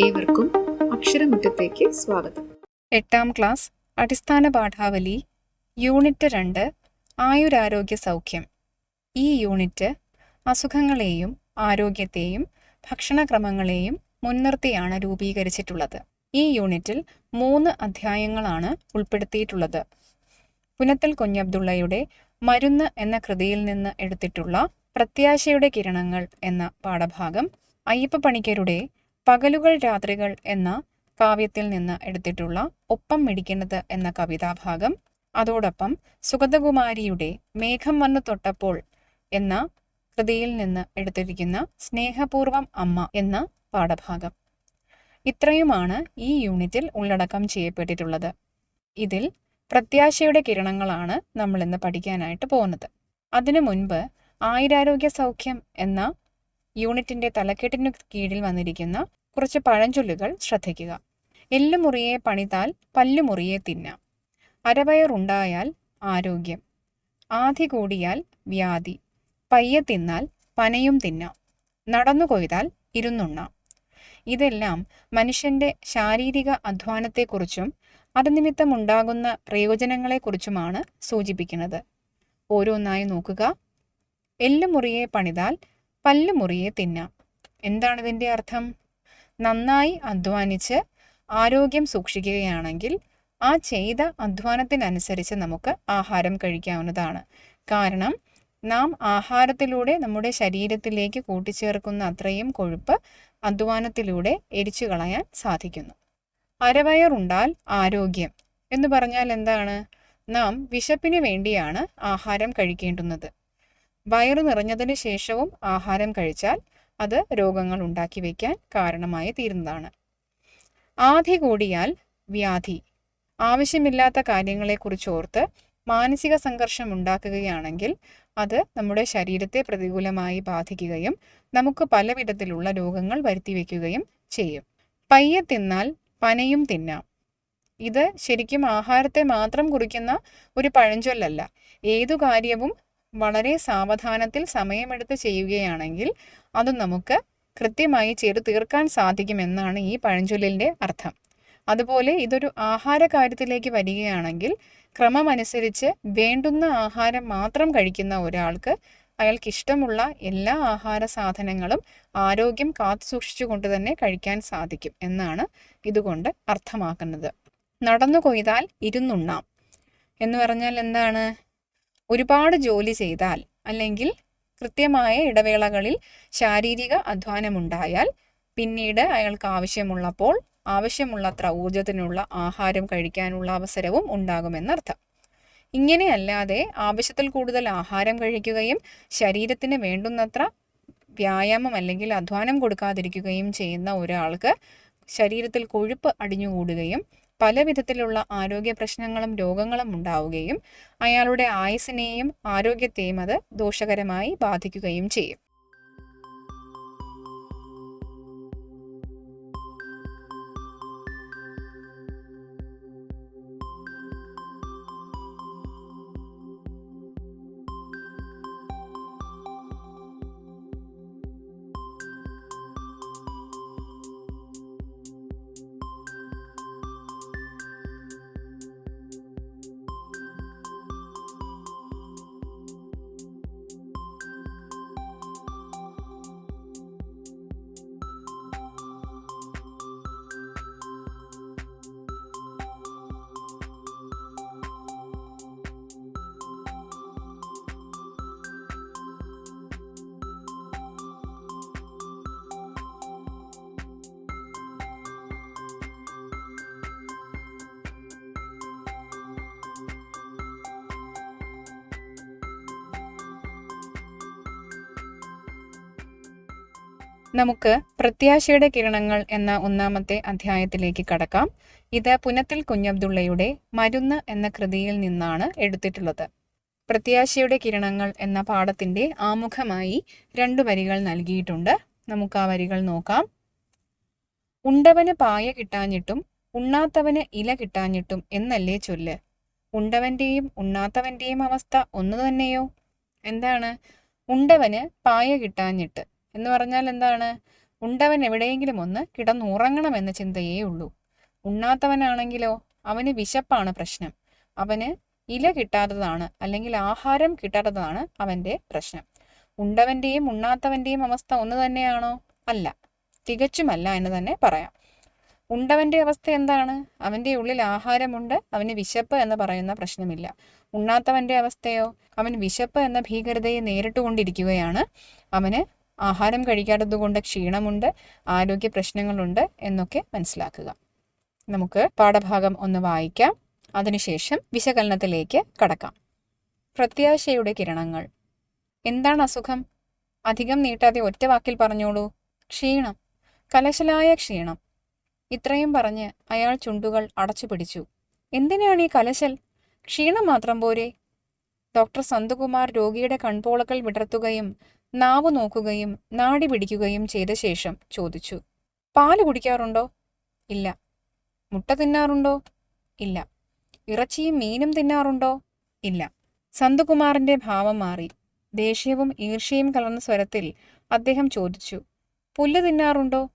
ഏവർക്കും അക്ഷരമുറ്റത്തേക്ക് സ്വാഗതം. എട്ടാം ക്ലാസ് അടിസ്ഥാന പാഠാവലി യൂണിറ്റ് രണ്ട് ആയുരാരോഗ്യ സൗഖ്യം. ഈ യൂണിറ്റ് അസുഖങ്ങളെയും ആരോഗ്യത്തെയും ഭക്ഷണക്രമങ്ങളെയും മുൻനിർത്തിയാണ് രൂപീകരിച്ചിട്ടുള്ളത്. ഈ യൂണിറ്റിൽ മൂന്ന് അധ്യായങ്ങളാണ് ഉൾപ്പെടുത്തിയിട്ടുള്ളത്. പുനത്തൽ കുഞ്ഞബ്ദുള്ളയുടെ മരുന്ന് എന്ന കൃതിയിൽ നിന്ന് എടുത്തിട്ടുള്ള പ്രത്യാശയുടെ കിരണങ്ങൾ എന്ന പാഠഭാഗം അയ്യപ്പ പണിക്കരുടെ പകലുകൾ രാത്രികൾ എന്ന കാവ്യത്തിൽ നിന്ന് എടുത്തിട്ടുള്ള ഒപ്പം മിടിക്കുന്നത് എന്ന കവിതാഭാഗം. അതോടൊപ്പം സുഗതകുമാരിയുടെ മേഘം വന്നു തൊട്ടപ്പോൾ എന്ന കൃതിയിൽ നിന്ന് എടുത്തിരിക്കുന്ന സ്നേഹപൂർവം അമ്മ എന്ന പാഠഭാഗം. ഇത്രയുമാണ് ഈ യൂണിറ്റിൽ ഉള്ളടക്കം ചെയ്യപ്പെട്ടിട്ടുള്ളത്. ഇതിൽ പ്രത്യാശയുടെ കിരണങ്ങളാണ് നമ്മൾ ഇന്ന് പഠിക്കാനായിട്ട് പോകുന്നത്. അതിനു മുൻപ് ആയുരാരോഗ്യ സൗഖ്യം എന്ന യൂണിറ്റിന്റെ തലക്കെട്ടിനു കീഴിൽ വന്നിരിക്കുന്ന കുറച്ച് പഴഞ്ചൊല്ലുകൾ ശ്രദ്ധിക്കുക. എല്ലുമുറിയെ പണിതാൽ പല്ലുമുറിയെ തിന്നാം. അരവയറുണ്ടായാൽ ആരോഗ്യം. ആധി കൂടിയാൽ വ്യാധി. പയ്യെ തിന്നാൽ പനയും തിന്നാം. നടന്നു കൊയ്താൽ ഇരുന്നുണ്ണാം. ഇതെല്ലാം മനുഷ്യന്റെ ശാരീരിക അധ്വാനത്തെക്കുറിച്ചും അത് നിമിത്തമുണ്ടാകുന്ന പ്രയോജനങ്ങളെക്കുറിച്ചുമാണ് സൂചിപ്പിക്കുന്നത്. ഓരോന്നായി നോക്കുക. എല്ലുമുറിയെ പണിതാൽ പല്ലുമുറിയെ തിന്നാം. എന്താണ് ഇതിന്റെ അർത്ഥം? നന്നായി അധ്വാനിച്ച് ആരോഗ്യം സൂക്ഷിക്കുകയാണെങ്കിൽ ആ ചെയ്ത അധ്വാനത്തിനനുസരിച്ച് നമുക്ക് ആഹാരം കഴിക്കാവുന്നതാണ്. കാരണം നാം ആഹാരത്തിലൂടെ നമ്മുടെ ശരീരത്തിലേക്ക് കൂട്ടിച്ചേർക്കുന്ന അത്രയും കൊഴുപ്പ് അധ്വാനത്തിലൂടെ എരിച്ചു കളയാൻ സാധിക്കുന്നു. അരവയറുണ്ടാൽ ആരോഗ്യം. എന്ന് പറഞ്ഞാൽ എന്താണ്? നാം വിശപ്പിന് വേണ്ടിയാണ് ആഹാരം കഴിക്കേണ്ടുന്നത്. വയറു നിറഞ്ഞതിന് ശേഷവും ആഹാരം കഴിച്ചാൽ അത് രോഗങ്ങൾ ഉണ്ടാക്കി വയ്ക്കാൻ കാരണമായി തീരുന്നതാണ്. ആധി കൂടിയാൽ വ്യാധി. ആവശ്യമില്ലാത്ത കാര്യങ്ങളെക്കുറിച്ച് ഓർത്ത് മാനസിക സംഘർഷം ഉണ്ടാക്കുകയാണെങ്കിൽ അത് നമ്മുടെ ശരീരത്തെ പ്രതികൂലമായി ബാധിക്കുകയും നമുക്ക് പലവിധത്തിലുള്ള രോഗങ്ങൾ വരുത്തിവെക്കുകയും ചെയ്യും. പയ്യെ തിന്നാൽ പനയും തിന്നാം. ഇത് ശരിക്കും ആഹാരത്തെ മാത്രം കുറിക്കുന്ന ഒരു പഴഞ്ചൊല്ലല്ല. ഏതു കാര്യവും വളരെ സാവധാനത്തിൽ സമയമെടുത്ത് ചെയ്യുകയാണെങ്കിൽ അത് നമുക്ക് കൃത്യമായി ചെയ്ത് തീർക്കാൻ സാധിക്കുമെന്നാണ് ഈ പഴഞ്ചൊല്ലിന്റെ അർത്ഥം. അതുപോലെ ഇതൊരു ആഹാര കാര്യത്തിലേക്ക് വരികയാണെങ്കിൽ ക്രമമനുസരിച്ച് വേണ്ടുന്ന ആഹാരം മാത്രം കഴിക്കുന്ന ഒരാൾക്ക് അയാൾക്ക് ഇഷ്ടമുള്ള എല്ലാ ആഹാര സാധനങ്ങളും ആരോഗ്യം കാത്തു സൂക്ഷിച്ചുകൊണ്ട് തന്നെ കഴിക്കാൻ സാധിക്കും എന്നാണ് ഇതുകൊണ്ട് അർത്ഥമാക്കുന്നത്. നടന്നു കൊയ്താൽ ഇരുന്നുണ്ണാം. എന്ന് പറഞ്ഞാൽ എന്താണ്? ഒരുപാട് ജോലി ചെയ്താൽ അല്ലെങ്കിൽ കൃത്യമായ ഇടവേളകളിൽ ശാരീരിക അധ്വാനമുണ്ടായാൽ പിന്നീട് അയാൾക്ക് ആവശ്യമുള്ളപ്പോൾ ആവശ്യമുള്ളത്ര ഊർജത്തിനുള്ള ആഹാരം കഴിക്കാനുള്ള അവസരവും ഉണ്ടാകുമെന്നർത്ഥം. ഇങ്ങനെയല്ലാതെ ആവശ്യത്തിൽ കൂടുതൽ ആഹാരം കഴിക്കുകയും ശരീരത്തിന് വേണ്ടുന്നത്ര വ്യായാമം അല്ലെങ്കിൽ അധ്വാനം കൊടുക്കാതിരിക്കുകയും ചെയ്യുന്ന ഒരാൾക്ക് ശരീരത്തിൽ കൊഴുപ്പ് അടിഞ്ഞുകൂടുകയും പല വിധത്തിലുള്ള ആരോഗ്യ പ്രശ്നങ്ങളും രോഗങ്ങളും ഉണ്ടാവുകയും അയാളുടെ ആയുസിനെയും ആരോഗ്യത്തെയും അത് ദോഷകരമായി ബാധിക്കുകയും ചെയ്യും. നമുക്ക് പ്രത്യാശയുടെ കിരണങ്ങൾ എന്ന ഒന്നാമത്തെ അധ്യായത്തിലേക്ക് കടക്കാം. ഇത് പുനത്തിൽ കുഞ്ഞബ്ദുള്ളയുടെ മരുന്ന് എന്ന കൃതിയിൽ നിന്നാണ് എടുത്തിട്ടുള്ളത്. പ്രത്യാശയുടെ കിരണങ്ങൾ എന്ന പാഠത്തിന്റെ ആമുഖമായി രണ്ടു വരികൾ നൽകിയിട്ടുണ്ട്. നമുക്ക് ആ വരികൾ നോക്കാം. ഉണ്ടവന് പായ കിട്ടാഞ്ഞിട്ടും ഉണ്ണാത്തവന് ഇല കിട്ടാഞ്ഞിട്ടും എന്നല്ലേ ചൊല്ല്? ഉണ്ടവന്റെയും ഉണ്ണാത്തവന്റെയും അവസ്ഥ ഒന്നു തന്നെയോ? എന്താണ്? ഉണ്ടവന് പായ കിട്ടാഞ്ഞിട്ട്. എന്ന് പറഞ്ഞാൽ എന്താണ്? ഉണ്ടവൻ എവിടെയെങ്കിലും ഒന്ന് കിടന്നുറങ്ങണമെന്ന ചിന്തയേ ഉള്ളൂ. ഉണ്ണാത്തവനാണെങ്കിലോ അവന് വിശപ്പാണ് പ്രശ്നം. അവന് ഇല കിട്ടാത്തതാണ് അല്ലെങ്കിൽ ആഹാരം കിട്ടാത്തതാണ് അവന്റെ പ്രശ്നം. ഉണ്ടവന്റെയും ഉണ്ണാത്തവന്റെയും അവസ്ഥ ഒന്ന് തന്നെയാണോ? അല്ല. തികച്ചുമല്ല എന്ന് തന്നെ പറയാം. ഉണ്ടവന്റെ അവസ്ഥ എന്താണ്? അവന്റെ ഉള്ളിൽ ആഹാരമുണ്ട് അവന് വിശപ്പ് എന്ന് പറയുന്ന പ്രശ്നമില്ല. ഉണ്ണാത്തവന്റെ അവസ്ഥയോ അവൻ വിശപ്പ് എന്ന ഭീകരതയെ നേരിട്ടുകൊണ്ടിരിക്കുകയാണ്. അവന് ആഹാരം കഴിക്കാത്തത് കൊണ്ട് ക്ഷീണമുണ്ട് ആരോഗ്യ പ്രശ്നങ്ങളുണ്ട് എന്നൊക്കെ മനസ്സിലാക്കുക. നമുക്ക് പാഠഭാഗം ഒന്ന് വായിക്കാം. അതിനുശേഷം വിശകലനത്തിലേക്ക് കടക്കാം. പ്രത്യാശയുടെ കിരണങ്ങൾ. എന്താണ് അസുഖം? അധികം നീട്ടാതെ ഒറ്റ വാക്കിൽ പറഞ്ഞോളൂ. ക്ഷീണം. കലശലായ ക്ഷീണം. ഇത്രയും പറഞ്ഞ് അയാൾ ചുണ്ടുകൾ അടച്ചു പിടിച്ചു. എന്തിനാണ് ഈ കലശൽ? ക്ഷീണം മാത്രം പോരെ. ഡോക്ടർ സന്തുകുമാർ രോഗിയുടെ കൺപോളകൾ വിടർത്തുകയും നാവ് നോക്കുകയും നാടി പിടിക്കുകയും ചെയ്ത ശേഷം ചോദിച്ചു പാൽ കുടിക്കാറുണ്ടോ? ഇല്ല. മുട്ട തിന്നാറുണ്ടോ? ഇല്ല. ഇറച്ചിയും മീനും തിന്നാറുണ്ടോ? ഇല്ല. സന്തുകുമാറിന്റെ ഭാവം മാറി. ദേഷ്യവും ഈർഷ്യയും കലർന്ന സ്വരത്തിൽ അദ്ദേഹം ചോദിച്ചു പുല്ല് തിന്നാറുണ്ടോ?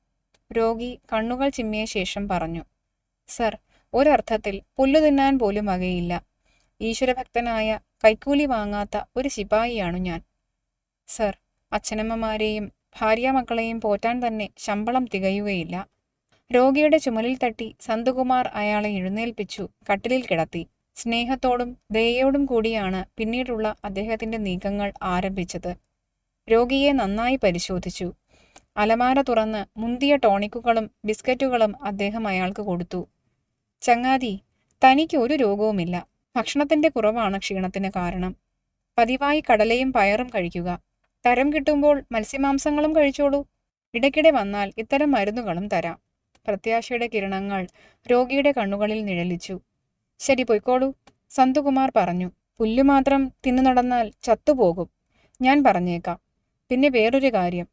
രോഗി കണ്ണുകൾ ചിമ്മിയ ശേഷം പറഞ്ഞു സർ ഒരർത്ഥത്തിൽ പുല്ലു തിന്നാൻ പോലും വകയില്ല. ഈശ്വരഭക്തനായ കൈക്കൂലി വാങ്ങാത്ത ഒരു ശിപായിയാണു ഞാൻ. സർ അച്ഛനമ്മമാരെയും ഭാര്യാമക്കളെയും പോറ്റാൻ തന്നെ ശമ്പളം തികയുകയില്ല. രോഗിയുടെ ചുമലിൽ തട്ടി സന്തുകുമാർ അയാളെ എഴുന്നേൽപ്പിച്ചു കട്ടിലിൽ കിടത്തി. സ്നേഹത്തോടും ദയയോടും കൂടിയാണ് പിന്നീടുള്ള അദ്ദേഹത്തിന്റെ നീക്കങ്ങൾ ആരംഭിച്ചത്. രോഗിയെ നന്നായി പരിശോധിച്ചു. അലമാര തുറന്ന് മുന്തിയ ടോണിക്കുകളും ബിസ്ക്കറ്റുകളും അദ്ദേഹം അയാൾക്ക് കൊടുത്തു. ചങ്ങാതി തനിക്ക് ഒരു രോഗവുമില്ല. ഭക്ഷണത്തിന്റെ കുറവാണ് ക്ഷീണത്തിന് കാരണം. പതിവായി കടലയും പയറും കഴിക്കുക. തരം കിട്ടുമ്പോൾ മത്സ്യമാംസങ്ങളും കഴിച്ചോളൂ. ഇടയ്ക്കിടെ വന്നാൽ ഇത്തരം മരുന്നുകളും തരാം. പ്രത്യാശയുടെ കിരണങ്ങൾ രോഗിയുടെ കണ്ണുകളിൽ നിഴലിച്ചു. ശരി പൊയ്ക്കോളൂ. സന്തുകുമാർ പറഞ്ഞു. പുല്ലു മാത്രം തിന്നു നടന്നാൽ ചത്തുപോകും. ഞാൻ പറഞ്ഞേക്കാം. പിന്നെ വേറൊരു കാര്യം.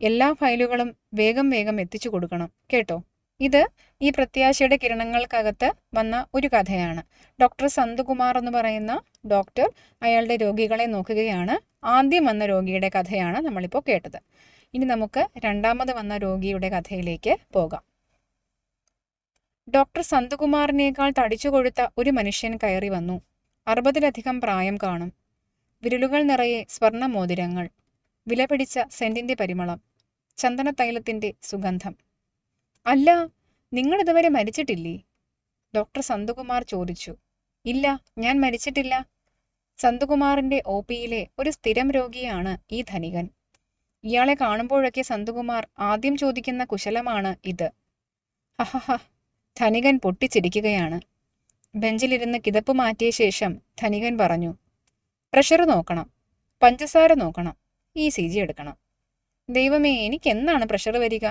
എല്ലാ ഫയലുകളും വേഗം വേഗം എത്തിച്ചു കൊടുക്കണം. കേട്ടോ? ഇത് ഈ പ്രത്യാശയുടെ കിരണങ്ങൾക്കകത്ത് വന്ന ഒരു കഥയാണ്. ഡോക്ടർ സന്തുകുമാർ എന്ന് പറയുന്ന ഡോക്ടർ അയാളുടെ രോഗികളെ നോക്കുകയാണ്. ആദ്യം വന്ന രോഗിയുടെ കഥയാണ് നമ്മളിപ്പോൾ കേട്ടത്. ഇനി നമുക്ക് രണ്ടാമത് വന്ന രോഗിയുടെ കഥയിലേക്ക് പോകാം. ഡോക്ടർ സന്തുകുമാറിനേക്കാൾ തടിച്ചു കൊഴുത്ത ഒരു മനുഷ്യൻ കയറി വന്നു. അറുപതിലധികം പ്രായം കാണും. വിരലുകൾ നിറയെ സ്വർണ മോതിരങ്ങൾ വിലപിടിച്ച സെന്റിന്റെ പരിമളം. ചന്ദനത്തൈലത്തിന്റെ സുഗന്ധം. അല്ല നിങ്ങളിതുവരെ മരിച്ചിട്ടില്ലേ? ഡോക്ടർ സന്തുകുമാർ ചോദിച്ചു. ഇല്ല ഞാൻ മരിച്ചിട്ടില്ല. സന്തുകുമാറിന്റെ ഒ പിയിലെ ഒരു സ്ഥിരം രോഗിയാണ് ഈ ധനികൻ. ഇയാളെ കാണുമ്പോഴൊക്കെ സന്തുകുമാർ ആദ്യം ചോദിക്കുന്ന കുശലമാണ് ഇത്. ഹഹഹ ധനികൻ പൊട്ടിച്ചിരിക്കുകയാണ്. ബെഞ്ചിലിരുന്ന് കിതപ്പ് മാറ്റിയ ശേഷം ധനികൻ പറഞ്ഞു പ്രഷർ നോക്കണം പഞ്ചസാര നോക്കണം ഇ സി ജി എടുക്കണം. ദൈവമേ എനിക്ക് എന്നാണ് പ്രഷർ വരിക?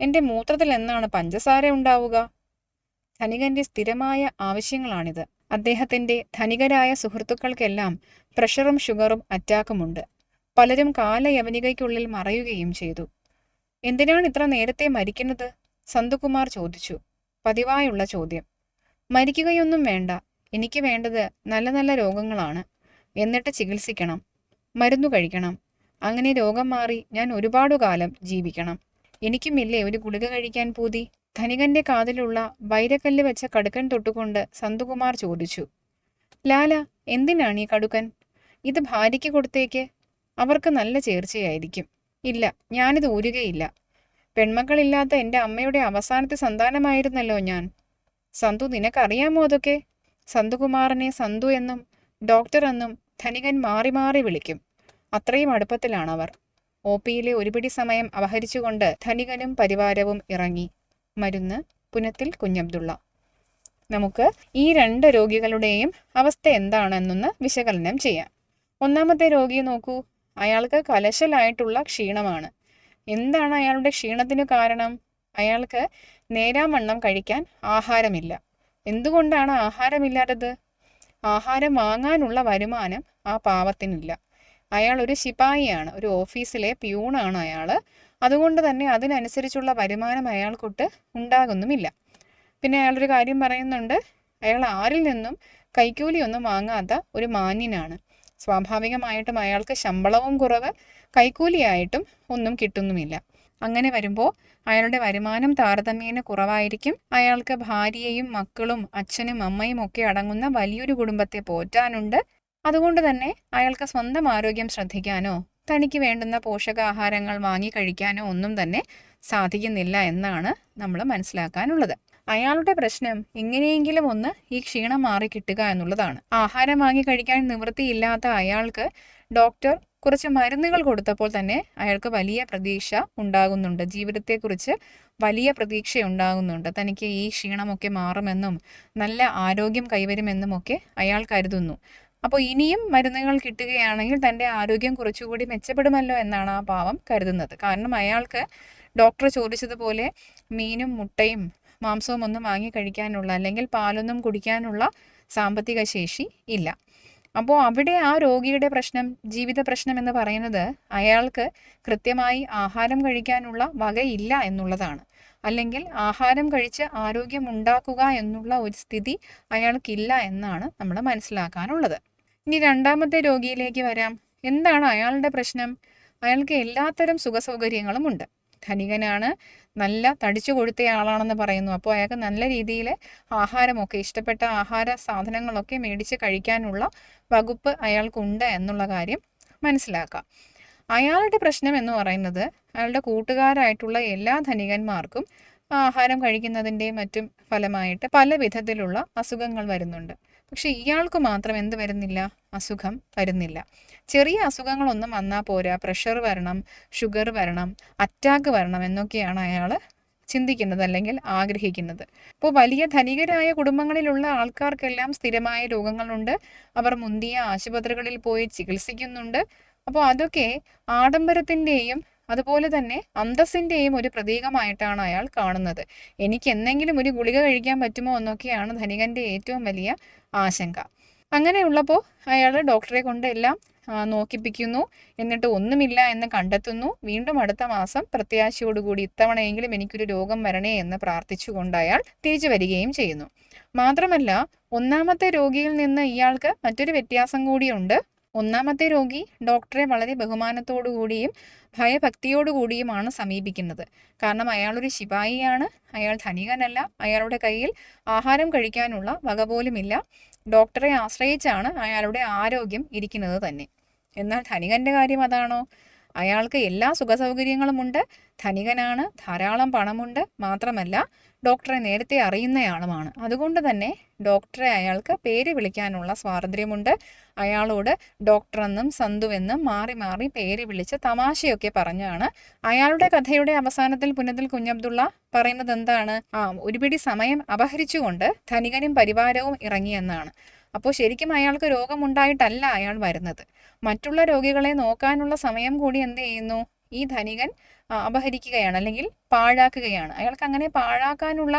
എന്റെ മൂത്രത്തിൽ എന്നാണ് പഞ്ചസാര ഉണ്ടാവുക? ധനികന്റെ സ്ഥിരമായ ആവശ്യങ്ങളാണിത്. അദ്ദേഹത്തിന്റെ ധനികരായ സുഹൃത്തുക്കൾക്കെല്ലാം പ്രഷറും ഷുഗറും അറ്റാക്കുമുണ്ട്. പലരും കാലയവനികയ്ക്കുള്ളിൽ മറയുകയും ചെയ്തു. എന്തിനാണ് ഇത്ര നേരത്തെ മരിക്കുന്നത്? സന്തുകുമാർ ചോദിച്ചു. പതിവായുള്ള ചോദ്യം. മരിക്കുകയൊന്നും വേണ്ട. എനിക്ക് വേണ്ടത് നല്ല നല്ല രോഗങ്ങളാണ്. എന്നിട്ട് ചികിത്സിക്കണം. മരുന്നു കഴിക്കണം. അങ്ങനെ രോഗം മാറി ഞാൻ ഒരുപാടു കാലം ജീവിക്കണം. എനിക്കുമില്ലേ ഒരു ഗുളിക കഴിക്കാൻ പൂതി? ധനികന്റെ കാതിലുള്ള വൈരക്കല്ല് വെച്ച കടുക്കൻ തൊട്ടുകൊണ്ട് സന്തുകുമാർ ചോദിച്ചു. ലാല എന്തിനാണ് ഈ കടുക്കൻ? ഇത് ഭാര്യയ്ക്ക് കൊടുത്തേക്ക്? അവർക്ക് നല്ല ചേർച്ചയായിരിക്കും. ഇല്ല ഞാനിത് ഊരുകയില്ല. പെൺമക്കളില്ലാത്ത എന്റെ അമ്മയുടെ അവസാനത്തെ സന്താനമായിരുന്നല്ലോ ഞാൻ. സന്തു നിനക്കറിയാമോ അതൊക്കെ? സന്തുകുമാറിനെ സന്തു എന്നും ഡോക്ടർ എന്നും ധനികൻ മാറി മാറി വിളിക്കും. അത്രയും അടുപ്പത്തിലാണവർ. ഒ പിയിലെ ഒരുപിടി സമയം അപഹരിച്ചുകൊണ്ട് ധനികനും പരിവാരവും ഇറങ്ങി. മരുന്ന് പുനത്തിൽ കുഞ്ഞബ്ദുള്ള. നമുക്ക് ഈ രണ്ട് രോഗികളുടെയും അവസ്ഥ എന്താണെന്നൊന്ന് വിശകലനം ചെയ്യാം. ഒന്നാമത്തെ രോഗിയെ നോക്കൂ. അയാൾക്ക് കലശലായിട്ടുള്ള ക്ഷീണമാണ്. എന്താണ് അയാളുടെ ക്ഷീണത്തിന് കാരണം? അയാൾക്ക് നേരാമണ്ണം കഴിക്കാൻ ആഹാരമില്ല. എന്തുകൊണ്ടാണ് ആഹാരമില്ലാത്തത്? ആഹാരം വാങ്ങാനുള്ള വരുമാനം ആ പാവത്തിനില്ല. അയാൾ ഒരു ശിപായിയാണ് ഒരു ഓഫീസിലെ പ്യൂണാണ് അയാൾ. അതുകൊണ്ട് തന്നെ അതിനനുസരിച്ചുള്ള വരുമാനം അയാൾക്കൊട്ട് ഉണ്ടാകുന്നുമില്ല. പിന്നെ അയാളൊരു കാര്യം പറയുന്നുണ്ട് അയാൾ ആരിൽ നിന്നും കൈക്കൂലിയൊന്നും വാങ്ങാത്ത ഒരു മാന്യനാണ്. സ്വാഭാവികമായിട്ടും അയാൾക്ക് ശമ്പളവും കുറവ് കൈക്കൂലിയായിട്ടും ഒന്നും കിട്ടുന്നുമില്ല. അങ്ങനെ വരുമ്പോൾ അയാളുടെ വരുമാനം താരതമ്യേന കുറവായിരിക്കും. അയാൾക്ക് ഭാര്യയും മക്കളും അച്ഛനും അമ്മയും ഒക്കെ അടങ്ങുന്ന വലിയൊരു കുടുംബത്തെ പോറ്റാനുണ്ട്. അതുകൊണ്ട് തന്നെ അയാൾക്ക് സ്വന്തം ആരോഗ്യം ശ്രദ്ധിക്കാനോ തനിക്ക് വേണ്ടുന്ന പോഷകാഹാരങ്ങൾ വാങ്ങി കഴിക്കാനോ ഒന്നും തന്നെ സാധിക്കുന്നില്ല എന്നാണ് നമ്മൾ മനസ്സിലാക്കാനുള്ളത്. അയാളുടെ പ്രശ്നം എങ്ങനെയെങ്കിലും ഒന്ന് ഈ ക്ഷീണം മാറി കിട്ടുക എന്നുള്ളതാണ്. ആഹാരം വാങ്ങി കഴിക്കാൻ നിവൃത്തിയില്ലാത്ത അയാൾക്ക് ഡോക്ടർ കുറച്ച് മരുന്നുകൾ കൊടുത്തപ്പോൾ തന്നെ അയാൾക്ക് വലിയ പ്രതീക്ഷ ഉണ്ടാകുന്നുണ്ട്. ജീവിതത്തെക്കുറിച്ച് വലിയ പ്രതീക്ഷ ഉണ്ടാകുന്നുണ്ട്. തനിക്ക് ഈ ക്ഷീണമൊക്കെ മാറുമെന്നും നല്ല ആരോഗ്യം കൈവരുമെന്നും ഒക്കെ അയാൾ കരുതുന്നു. അപ്പോൾ ഇനിയും മരുന്നുകൾ കിട്ടുകയാണെങ്കിൽ തന്റെ ആരോഗ്യം കുറച്ചുകൂടി മെച്ചപ്പെടുമല്ലോ എന്നാണ് ആ പാവം കരുതുന്നത്. കാരണം അയാൾക്ക് ഡോക്ടർ ചോദിച്ചതുപോലെ മീനും മുട്ടയും മാംസവും ഒന്നും വാങ്ങി കഴിക്കാനുള്ള അല്ലെങ്കിൽ പാലൊന്നും കുടിക്കാനുള്ള സാമ്പത്തിക ശേഷി ഇല്ല. അപ്പോൾ അവിടെ ആ രോഗിയുടെ പ്രശ്നം ജീവിത പ്രശ്നം എന്ന് പറയുന്നത് അയാൾക്ക് കൃത്യമായി ആഹാരം കഴിക്കാനുള്ള വകയില്ല എന്നുള്ളതാണ്. അല്ലെങ്കിൽ ആഹാരം കഴിച്ച് ആരോഗ്യം ഉണ്ടാക്കുക എന്നുള്ള ഒരു സ്ഥിതി അയാൾക്കില്ല എന്നാണ് നമ്മൾ മനസ്സിലാക്കാനുള്ളത്. ഇനി രണ്ടാമത്തെ രോഗിയിലേക്ക് വരാം. എന്താണ് അയാളുടെ പ്രശ്നം? അയാൾക്ക് എല്ലാത്തരം സുഖസൗകര്യങ്ങളും ഉണ്ട്. ധനികനാണ് നല്ല തടിച്ചു കൊഴുത്തയാളാണെന്ന് പറയുന്നു. അപ്പോൾ അയാൾക്ക് നല്ല രീതിയിൽ ആഹാരമൊക്കെ ഇഷ്ടപ്പെട്ട ആഹാര സാധനങ്ങളൊക്കെ മേടിച്ച് കഴിക്കാനുള്ള വകുപ്പ് അയാൾക്കുണ്ട് എന്നുള്ള കാര്യം മനസ്സിലാക്കാം. അയാളുടെ പ്രശ്നം എന്ന് പറയുന്നത് അയാളുടെ കൂട്ടുകാരായിട്ടുള്ള എല്ലാ ധനികന്മാർക്കും ആഹാരം കഴിക്കുന്നതിന്റെയും മറ്റും ഫലമായിട്ട് പല വിധത്തിലുള്ള അസുഖങ്ങൾ വരുന്നുണ്ട്. പക്ഷെ ഇയാൾക്ക് മാത്രം എന്ത് വരുന്നില്ല? അസുഖം വരുന്നില്ല. ചെറിയ അസുഖങ്ങളൊന്നും വന്നാൽ പോരാ. പ്രഷർ വരണം ഷുഗർ വരണം അറ്റാക്ക് വരണം എന്നൊക്കെയാണ് അയാൾ ചിന്തിക്കുന്നത് അല്ലെങ്കിൽ ആഗ്രഹിക്കുന്നത്. അപ്പോൾ വലിയ ധനികരായ കുടുംബങ്ങളിലുള്ള ആൾക്കാർക്കെല്ലാം സ്ഥിരമായ രോഗങ്ങളുണ്ട്. അവർ മുന്തിയ ആശുപത്രികളിൽ പോയി ചികിത്സിക്കുന്നുണ്ട്. അപ്പോൾ അതൊക്കെ ആഡംബരത്തിന്റെയും അതുപോലെ തന്നെ അന്തസ്സിന്റെയും ഒരു പ്രതീകമായിട്ടാണ് അയാൾ കാണുന്നത്. എനിക്ക് എന്തെങ്കിലും ഒരു ഗുളിക കഴിക്കാൻ പറ്റുമോ എന്നൊക്കെയാണ് ധനികന്റെ ഏറ്റവും വലിയ ആശങ്ക. അങ്ങനെയുള്ളപ്പോൾ അയാൾ ഡോക്ടറെ കൊണ്ട് എല്ലാം നോക്കിപ്പിക്കുന്നു. എന്നിട്ട് ഒന്നുമില്ല എന്ന് കണ്ടെത്തുന്നു. വീണ്ടും അടുത്ത മാസം പ്രത്യാശയോടുകൂടി ഇത്തവണയെങ്കിലും എനിക്കൊരു രോഗം വരണേ എന്ന് പ്രാർത്ഥിച്ചുകൊണ്ട് അയാൾ തിരിച്ചു വരികയും ചെയ്യുന്നു. മാത്രമല്ല ഒന്നാമത്തെ രോഗിയിൽ നിന്ന് ഇയാൾക്ക് മറ്റൊരു വ്യത്യാസം കൂടിയുണ്ട്. ഒന്നാമത്തെ രോഗി ഡോക്ടറെ വളരെ ബഹുമാനത്തോടു കൂടിയും ഭയഭക്തിയോടുകൂടിയുമാണ് സമീപിക്കുന്നത്. കാരണം അയാളൊരു ശിപായിയാണ് അയാൾ ധനികനല്ല അയാളുടെ കയ്യിൽ ആഹാരം കഴിക്കാനുള്ള വക പോലുമില്ല. ഡോക്ടറെ ആശ്രയിച്ചാണ് അയാളുടെ ആരോഗ്യം ഇരിക്കുന്നത് തന്നെ. എന്നാൽ ധനികന്റെ കാര്യം അതാണോ? അയാൾക്ക് എല്ലാ സുഖസൗകര്യങ്ങളുമുണ്ട്. ധനികനാണ് ധാരാളം പണമുണ്ട്. മാത്രമല്ല ഡോക്ടറെ നേരത്തെ അറിയുന്നയാളുമാണ്. അതുകൊണ്ട് തന്നെ ഡോക്ടറെ അയാൾക്ക് പേര് വിളിക്കാനുള്ള സ്വാതന്ത്ര്യമുണ്ട്. അയാളോട് ഡോക്ടറെന്നും സന്തുവെന്നും മാറി മാറി പേര് വിളിച്ച് തമാശയൊക്കെ പറഞ്ഞാണ്. അയാളുടെ കഥയുടെ അവസാനത്തിൽ പുനതിൽ കുഞ്ഞബ്ദുള്ള പറയുന്നത് എന്താണ്? ആ ഒരുപിടി സമയം അപഹരിച്ചുകൊണ്ട് ധനികനും പരിവാരവും ഇറങ്ങിയെന്നാണ് അപ്പോൾ ശരിക്കും അയാൾക്ക് രോഗമുണ്ടായിട്ടല്ല അയാൾ വരുന്നത്. മറ്റുള്ള രോഗികളെ നോക്കാനുള്ള സമയം കൂടി എന്ത് ചെയ്യുന്നു? ഈ ധനികൻ അപഹരിക്കുകയാണ് അല്ലെങ്കിൽ പാഴാക്കുകയാണ്. അയാൾക്ക് അങ്ങനെ പാഴാക്കാനുള്ള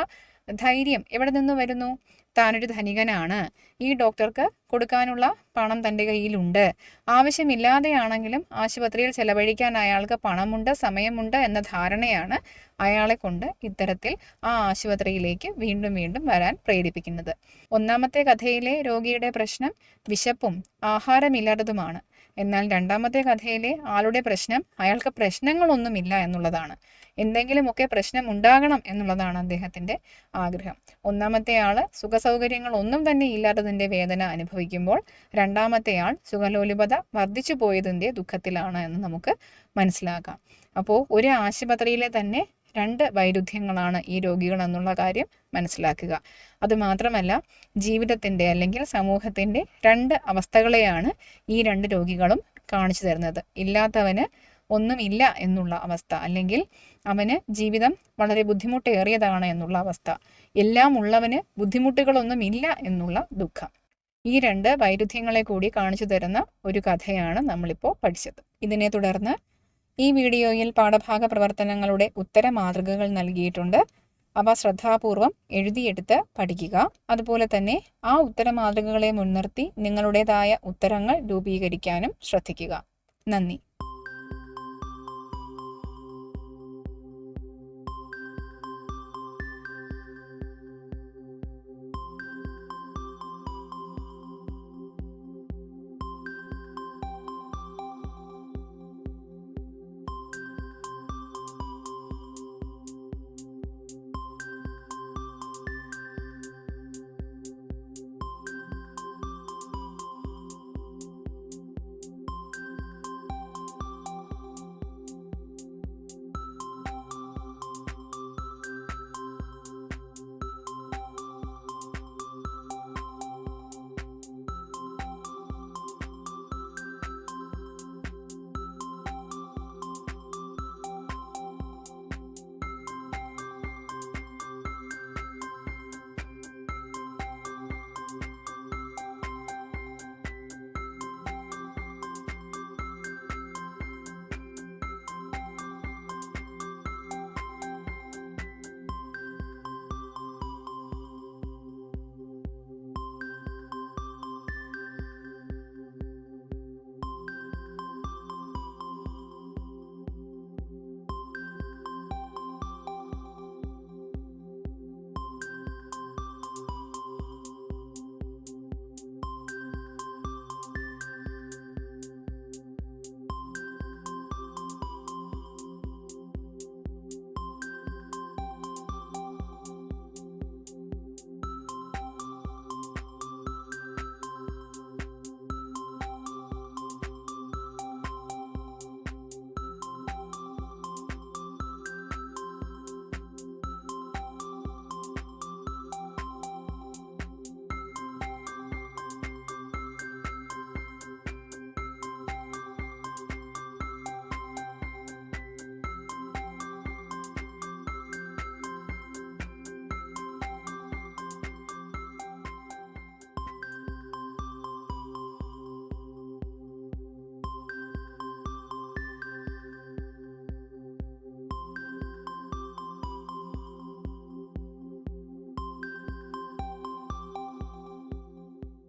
ധൈര്യം എവിടെ നിന്ന് വരുന്നു? താനൊരു ധനികനാണ്. ഈ ഡോക്ടർക്ക് കൊടുക്കാനുള്ള പണം തന്റെ കയ്യിലുണ്ട്. ആവശ്യമില്ലാതെയാണെങ്കിലും ആശുപത്രിയിൽ ചെലവഴിക്കാൻ അയാൾക്ക് പണമുണ്ട് സമയമുണ്ട് എന്ന ധാരണയാണ് അയാളെ കൊണ്ട് ഇത്തരത്തിൽ ആ ആശുപത്രിയിലേക്ക് വീണ്ടും വീണ്ടും വരാൻ പ്രേരിപ്പിക്കുന്നത്. ഒന്നാമത്തെ കഥയിലെ രോഗിയുടെ പ്രശ്നം വിശപ്പും ആഹാരമില്ലാത്തതുമാണ്. എന്നാൽ രണ്ടാമത്തെ കഥയിലെ ആളുടെ പ്രശ്നം അയാൾക്ക് പ്രശ്നങ്ങളൊന്നുമില്ല എന്നുള്ളതാണ്. എന്തെങ്കിലുമൊക്കെ പ്രശ്നം ഉണ്ടാകണം എന്നുള്ളതാണ് അദ്ദേഹത്തിന്റെ ആഗ്രഹം. ഒന്നാമത്തെ ആൾ സുഖസൗകര്യങ്ങൾ ഒന്നും തന്നെ ഇല്ലാത്തതിന്റെ വേദന അനുഭവിക്കുമ്പോൾ രണ്ടാമത്തെ ആൾ സുഖലോലുപത വർദ്ധിച്ചു പോയതിന്റെ ദുഃഖത്തിലാണ് എന്ന് നമുക്ക് മനസ്സിലാക്കാം. അപ്പോൾ ഒരു ആശുപത്രിയിലെ തന്നെ രണ്ട് വൈരുദ്ധ്യങ്ങളാണ് ഈ രോഗികൾ എന്നുള്ള കാര്യം മനസ്സിലാക്കുക. അതുമാത്രമല്ല ജീവിതത്തിന്റെ അല്ലെങ്കിൽ സമൂഹത്തിന്റെ രണ്ട് അവസ്ഥകളെയാണ് ഈ രണ്ട് രോഗികളും കാണിച്ചു തരുന്നത്. ഇല്ലാത്തവന് ഒന്നുമില്ല എന്നുള്ള അവസ്ഥ അല്ലെങ്കിൽ അവന് ജീവിതം വളരെ ബുദ്ധിമുട്ടേറിയതാണ് എന്നുള്ള അവസ്ഥ. എല്ലാം ഉള്ളവന് ബുദ്ധിമുട്ടുകളൊന്നുമില്ല എന്നുള്ള ദുഃഖം. ഈ രണ്ട് വൈരുദ്ധ്യങ്ങളെ കൂടി കാണിച്ചു തരുന്ന ഒരു കഥയാണ് നമ്മളിപ്പോൾ പഠിച്ചത്. ഇതിനെ തുടർന്ന് ഈ വീഡിയോയിൽ പാഠഭാഗ പ്രവർത്തനങ്ങളുടെ ഉത്തര മാതൃകകൾ നൽകിയിട്ടുണ്ട്. അവ ശ്രദ്ധാപൂർവം എഴുതിയെടുത്ത് പഠിക്കുക. അതുപോലെ തന്നെ ആ ഉത്തര മാതൃകകളെ മുൻനിർത്തി നിങ്ങളുടേതായ ഉത്തരങ്ങൾ രൂപീകരിക്കാനും ശ്രദ്ധിക്കുക. നന്ദി.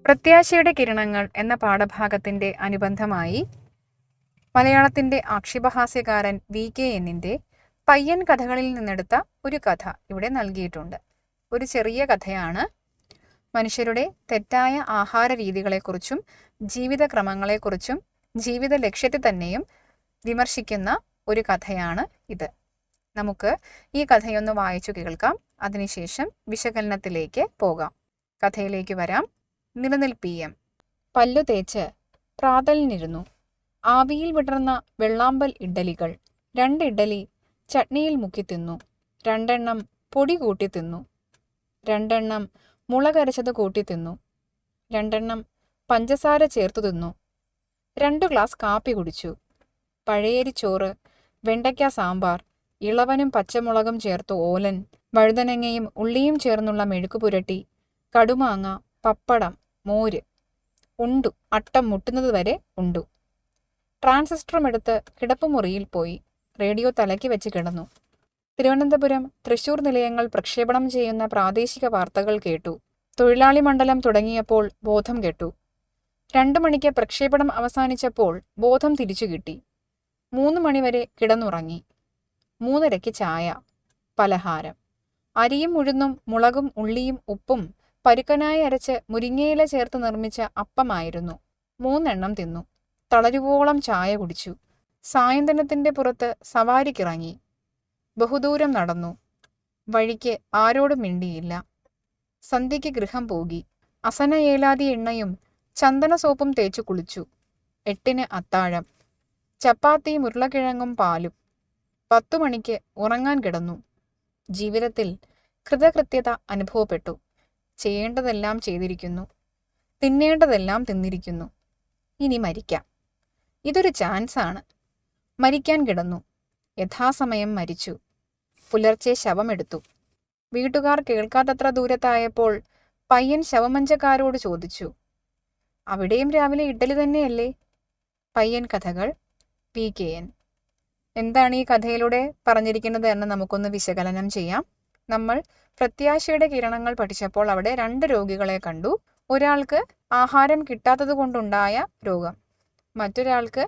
പ്രത്യാശയുടെ കിരണങ്ങൾ എന്ന പാഠഭാഗത്തിന്റെ അനുബന്ധമായി മലയാളത്തിന്റെ ആക്ഷേപഹാസ്യകാരൻ വി കെ എന്നിന്റെ പയ്യൻ കഥകളിൽ നിന്നെടുത്ത ഒരു കഥ ഇവിടെ നൽകിയിട്ടുണ്ട്. ഒരു ചെറിയ കഥയാണ്. മനുഷ്യരുടെ തെറ്റായ ആഹാര രീതികളെക്കുറിച്ചും ജീവിതക്രമങ്ങളെക്കുറിച്ചും ജീവിത ലക്ഷ്യത്തെ തന്നെയും വിമർശിക്കുന്ന ഒരു കഥയാണ് ഇത്. നമുക്ക് ഈ കഥയൊന്ന് വായിച്ചു കേൾക്കാം. അതിനുശേഷം വിശകലനത്തിലേക്ക് പോകാം. കഥയിലേക്ക് വരാം. നിലനിൽപ്പീയം പല്ലു തേച്ച് പ്രാതലിനിരുന്നു. ആവിയിൽ വിടർന്ന വെള്ളാമ്പൽ ഇഡ്ഡലികൾ രണ്ട് ഇഡ്ഡലി ചട്നിയിൽ മുക്കി തിന്നു. രണ്ടെണ്ണം പൊടി കൂട്ടി തിന്നു. രണ്ടെണ്ണം മുളകരച്ചത് കൂട്ടി തിന്നു. രണ്ടെണ്ണം പഞ്ചസാര ചേർത്തു തിന്നു. രണ്ടു ഗ്ലാസ് കാപ്പി കുടിച്ചു. പഴയരി ചോറ് വെണ്ടയ്ക്ക സാമ്പാർ ഇളവനും പച്ചമുളകും ചേർത്ത് ഓലൻ വഴുതനങ്ങയും ഉള്ളിയും ചേർന്നുള്ള മെഴുക്കുപുരട്ടി കടുമാങ്ങ പപ്പടം മോര് ഉണ്ടു. അട്ടം മുട്ടുന്നത് വരെ ഉണ്ടു. ട്രാൻസിസ്റ്ററും എടുത്ത് കിടപ്പുമുറിയിൽ പോയി റേഡിയോ തലയ്ക്ക് വെച്ച് കിടന്നു. തിരുവനന്തപുരം തൃശൂർ നിലയങ്ങൾ പ്രക്ഷേപണം ചെയ്യുന്ന പ്രാദേശിക വാർത്തകൾ കേട്ടു. തൊഴിലാളി മണ്ഡലം തുടങ്ങിയപ്പോൾ ബോധം കെട്ടു. രണ്ടു മണിക്ക് പ്രക്ഷേപണം അവസാനിച്ചപ്പോൾ ബോധം തിരിച്ചു കിട്ടി. മൂന്ന് മണിവരെ കിടന്നുറങ്ങി. മൂന്നരയ്ക്ക് ചായ പലഹാരം. അരിയും ഉഴുന്നും മുളകും ഉള്ളിയും ഉപ്പും പരുക്കനായി അരച്ച് മുരിങ്ങയില ചേർത്ത് നിർമ്മിച്ച അപ്പമായിരുന്നു. മൂന്നെണ്ണം തിന്നു. തളരുവോളം ചായ കുടിച്ചു. സായന്തനത്തിന്റെ പുറത്ത് സവാരിക്കിറങ്ങി. ബഹുദൂരം നടന്നു. വഴിക്ക് ആരോടും മിണ്ടിയില്ല. സന്ധ്യയ്ക്ക് ഗൃഹം പോകി. അസന ഏലാതി എണ്ണയും ചന്ദന സോപ്പും തേച്ചു കുളിച്ചു. എട്ടിന് അത്താഴം. ചപ്പാത്തി ഉരുളക്കിഴങ്ങും പാലും. പത്തു മണിക്ക് ഉറങ്ങാൻ കിടന്നു. ജീവിതത്തിൽ കൃതകൃത്യത അനുഭവപ്പെട്ടു. ചെയ്യേണ്ടതെല്ലാം ചെയ്തിരിക്കുന്നു. തിന്നേണ്ടതെല്ലാം തിന്നിരിക്കുന്നു. ഇനി മരിക്കാം. ഇതൊരു ചാൻസാണ് മരിക്കാൻ കിടന്നു. യഥാസമയം മരിച്ചു. പുലർച്ചെ ശവമെടുത്തു. വീട്ടുകാർ കേൾക്കാത്തത്ര ദൂരത്തായപ്പോൾ പയ്യൻ ശവമഞ്ചക്കാരോട് ചോദിച്ചു അവിടെയും രാവിലെ ഇഡ്ഡലി തന്നെയല്ലേ? പയ്യൻ കഥകൾ പി. കെ. എൻ. എന്താണ് ഈ കഥയിലൂടെ പറഞ്ഞിരിക്കുന്നത് എന്ന് നമുക്കൊന്ന് വിശകലനം ചെയ്യാം. നമ്മൾ പ്രത്യാശയുടെ കിരണങ്ങൾ പഠിച്ചപ്പോൾ അവിടെ രണ്ട് രോഗികളെ കണ്ടു. ഒരാൾക്ക് ആഹാരം കിട്ടാത്തത് കൊണ്ടുണ്ടായ രോഗം. മറ്റൊരാൾക്ക്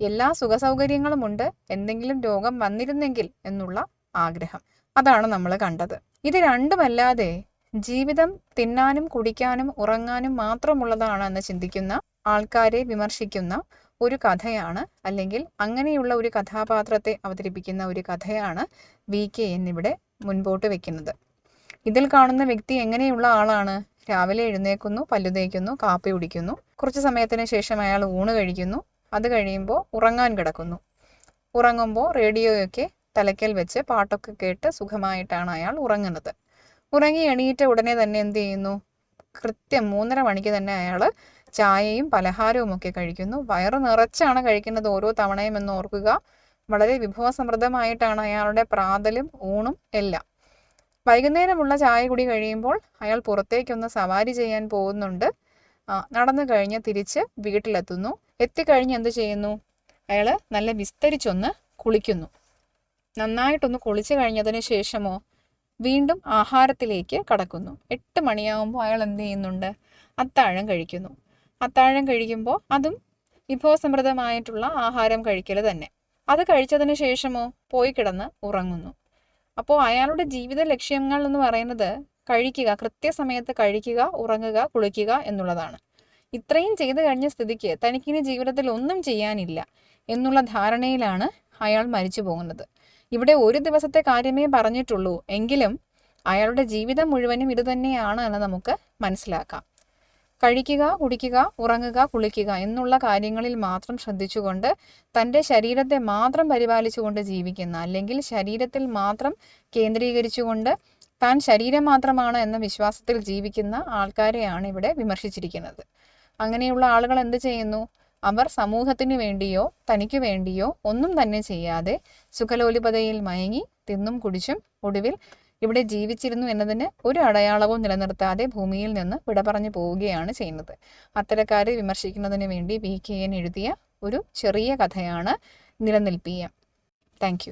എല്ലാ സുഖസൗകര്യങ്ങളുമുണ്ട് എന്തെങ്കിലും രോഗം വന്നിരുന്നെങ്കിൽ എന്നുള്ള ആഗ്രഹം. അതാണ് നമ്മൾ കണ്ടത്. ഇത് രണ്ടുമല്ലാതെ ജീവിതം തിന്നാനും കുടിക്കാനും ഉറങ്ങാനും മാത്രമുള്ളതാണ് എന്ന് ചിന്തിക്കുന്ന ആൾക്കാരെ വിമർശിക്കുന്ന ഒരു കഥയാണ് അല്ലെങ്കിൽ അങ്ങനെയുള്ള ഒരു കഥാപാത്രത്തെ അവതരിപ്പിക്കുന്ന ഒരു കഥയാണ് വി കെ എന്നിവിടെ മുൻപോട്ട് വെക്കുന്നത്. ഇതിൽ കാണുന്ന വ്യക്തി എങ്ങനെയുള്ള ആളാണ്? രാവിലെ എഴുന്നേക്കുന്നു പല്ലു തേക്കുന്നു കാപ്പി കുടിക്കുന്നു. കുറച്ച് സമയത്തിന് ശേഷം അയാൾ ഊണ് കഴിക്കുന്നു. അത് കഴിയുമ്പോൾ ഉറങ്ങാൻ കിടക്കുന്നു. ഉറങ്ങുമ്പോൾ റേഡിയോയൊക്കെ തലയ്ക്കൽ വെച്ച് പാട്ടൊക്കെ കേട്ട് സുഖമായിട്ടാണ് അയാൾ ഉറങ്ങുന്നത്. ഉറങ്ങി എണീറ്റ ഉടനെ തന്നെ എന്ത് ചെയ്യുന്നു? കൃത്യം മൂന്നര മണിക്ക് തന്നെ അയാൾ ചായയും പലഹാരവും ഒക്കെ കഴിക്കുന്നു. വയറ് നിറച്ചാണ് കഴിക്കുന്നത് ഓരോ തവണയും എന്ന് ഓർക്കുക. വളരെ വിഭവസമൃദ്ധമായിട്ടാണ് അയാളുടെ പ്രാതലും ഊണും എല്ലാം. വൈകുന്നേരമുള്ള ചായ കുടി കഴിയുമ്പോൾ അയാൾ പുറത്തേക്കൊന്ന് സവാരി ചെയ്യാൻ പോകുന്നുണ്ട്. നടന്നു കഴിഞ്ഞ് തിരിച്ച് വീട്ടിലെത്തുന്നു. എത്തിക്കഴിഞ്ഞ് എന്ത് ചെയ്യുന്നു? അയാൾ നല്ല വിസ്തരിച്ചൊന്ന് കുളിക്കുന്നു. നന്നായിട്ടൊന്ന് കുളിച്ചു കഴിഞ്ഞതിന് ശേഷമോ വീണ്ടും ആഹാരത്തിലേക്ക് കടക്കുന്നു. എട്ട് മണിയാകുമ്പോൾ അയാൾ എന്ത് ചെയ്യുന്നുണ്ട്? അത്താഴം കഴിക്കുന്നു. അത്താഴം കഴിക്കുമ്പോൾ അതും വിഭവസമൃദ്ധമായിട്ടുള്ള ആഹാരം കഴിക്കൽ തന്നെ. അത് കഴിച്ചതിന് ശേഷമോ പോയി കിടന്ന് ഉറങ്ങുന്നു. അപ്പോൾ അയാളുടെ ജീവിത ലക്ഷ്യങ്ങൾ എന്ന് പറയുന്നത് കഴിക്കുക കൃത്യസമയത്ത് കഴിക്കുക ഉറങ്ങുക കുളിക്കുക എന്നുള്ളതാണ്. ഇത്രയും ചെയ്തു കഴിഞ്ഞ സ്ഥിതിക്ക് തനിക്കിനി ജീവിതത്തിൽ ഒന്നും ചെയ്യാനില്ല എന്നുള്ള ധാരണയിലാണ് അയാൾ മരിച്ചു പോകുന്നത്. ഇവിടെ ഒരു ദിവസത്തെ കാര്യമേ പറഞ്ഞിട്ടുള്ളൂ. എങ്കിലും അയാളുടെ ജീവിതം മുഴുവനും ഇതുതന്നെയാണ് എന്ന് നമുക്ക് മനസ്സിലാക്കാം. കഴിക്കുക കുടിക്കുക ഉറങ്ങുക കുളിക്കുക എന്നുള്ള കാര്യങ്ങളിൽ മാത്രം ശ്രദ്ധിച്ചുകൊണ്ട് തന്റെ ശരീരത്തെ മാത്രം പരിപാലിച്ചുകൊണ്ട് ജീവിക്കുന്ന അല്ലെങ്കിൽ ശരീരത്തിൽ മാത്രം കേന്ദ്രീകരിച്ചുകൊണ്ട് താൻ ശരീരം മാത്രമാണ് എന്ന വിശ്വാസത്തിൽ ജീവിക്കുന്ന ആൾക്കാരെയാണ് ഇവിടെ വിമർശിച്ചിരിക്കുന്നത്. അങ്ങനെയുള്ള ആളുകൾ എന്ത് ചെയ്യുന്നു? അവർ സമൂഹത്തിന് വേണ്ടിയോ തനിക്ക് വേണ്ടിയോ ഒന്നും തന്നെ ചെയ്യാതെ സുഖലോലിപതയിൽ മയങ്ങി തിന്നും കുടിച്ചും ഒടുവിൽ ഇവിടെ ജീവിച്ചിരുന്നു എന്നതിന് ഒരു അടയാളവും നിലനിർത്താതെ ഭൂമിയിൽ നിന്ന് വിട പറഞ്ഞു പോവുകയാണ് ചെയ്യുന്നത്. അത്തരക്കാരെ വിമർശിക്കുന്നതിന് വേണ്ടി വി. കെ. എൻ. എഴുതിയ ഒരു ചെറിയ കഥയാണ് നിലനിൽപ്പിയ. താങ്ക്